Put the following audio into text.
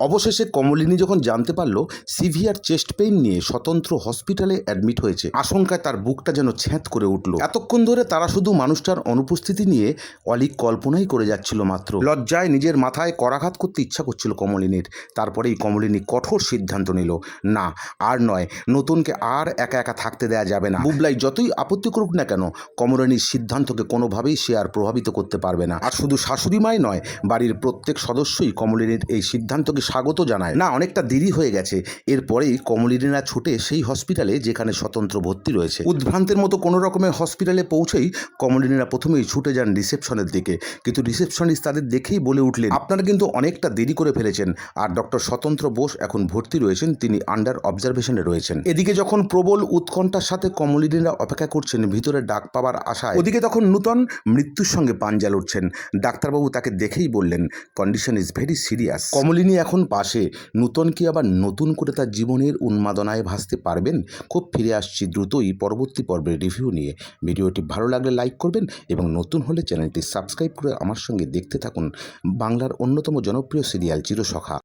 অবশেষে কমলিনী যখন জানতে পারল, সিভিয়ার চেস্ট পেইন নিয়ে স্বতন্ত্র হসপিটালে অ্যাডমিট হয়েছে। আশঙ্কায় তার বুকটা যেন ছ্যাঁত করে উঠল। এতক্ষণ ধরে তারা শুধু মানুষটার অনুপস্থিতি নিয়ে অলিক কল্পনাই করে যাচ্ছিল মাত্র। লজ্জায় নিজের মাথায় করাঘাত করতে ইচ্ছা করছিল কমলিনীর। তারপরেই কমলিনী কঠোর সিদ্ধান্ত নিল, না, আর নয়, নতুনকে আর একা একা থাকতে দেয়া যাবে না। বুবলাই যতই আপত্তি করুক না কেন, কমলিনীর সিদ্ধান্তকে কোনোভাবেই সে আর প্রভাবিত করতে পারবে না। আর শুধু শাশুড়ি মাই নয়, বাড়ির প্রত্যেক সদস্যই কমলিনীর এই সিদ্ধান্তকে স্বাগত জানায়। না, অনেকটা দেরি হয়ে গেছে। এরপরেই কমলিনীরা ছুটে সেই হসপিটালে যেখানে স্বতন্ত্র ভর্তি রয়েছে। উদ্ভ্রান্তের মতো কোনো রকমের হসপিটালে পৌঁছেই কমলিনীরা প্রথমেই ছুটে যান রিসেপশনের দিকে। কিন্তু রিসেপশনিস্ট তাদের দেখেই বলে উঠলেন, আপনারা কিন্তু অনেকটা দেরি করে ফেলেছেন। আর ডক্টর স্বতন্ত্র বোস এখন ভর্তি রয়েছেন, তিনি আন্ডার অবজারভেশনে রয়েছেন। এদিকে যখন প্রবল উৎকণ্ঠার সাথে কমলিনীরা অপেক্ষা করছেন, ভিতরে ডাক পাওয়ার আশায় ওদিকে তখন নূতন মৃত্যুর সঙ্গে পাঞ্জা লড়ছেন। ডাক্তারবাবু তাকে দেখেই বললেন condition is very serious Kamalini এখন পাশে নূতন কি আবার নতুন করে তার জীবনের উন্মাদনায় ভাসতে পারবেন? খুব ফিরে আসছি দ্রুতই পরবর্তী পর্বের রিভিউ নিয়ে। ভিডিওটি ভালো লাগলে লাইক করবেন এবং নতুন হলে চ্যানেলটি সাবস্ক্রাইব করে আমার সঙ্গে দেখতে থাকুন বাংলার অন্যতম জনপ্রিয় সিরিয়াল চিরসখা।